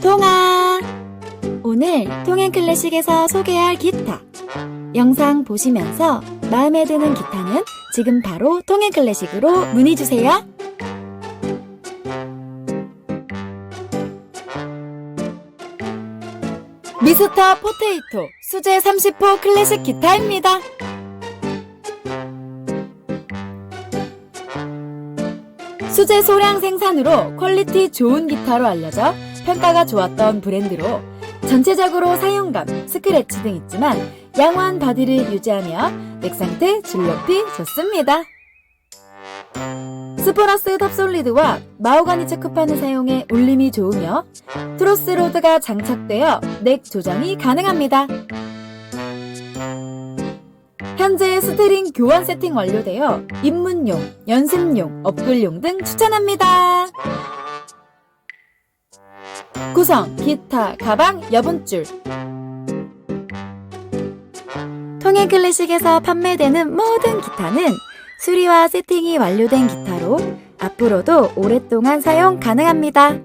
통화! 오늘 통행 클래식에서 소개할 기타. 영상 보시면서 마음에 드는 기타는 지금 바로 통행 클래식으로 문의 주세요. 미스터 포테이토 수제 30호 클래식 기타입니다. 수제 소량 생산으로 퀄리티 좋은 기타로 알려져 평가가 좋았던 브랜드로 전체적으로 사용감, 스크래치 등 있지만 양호한 바디를 유지하며 넥 상태 줄높이 좋습니다. 스포러스 탑솔리드와 마호가니 체크판을 사용해 울림이 좋으며 트로스 로드가 장착되어 넥 조정이 가능합니다. 현재 스트링 교환 세팅 완료되어 입문용, 연습용, 업글용 등 추천합니다. 구성, 기타, 가방, 여분줄 통행 클래식에서 판매되는 모든 기타는 수리와 세팅이 완료된 기타로 앞으로도 오랫동안 사용 가능합니다.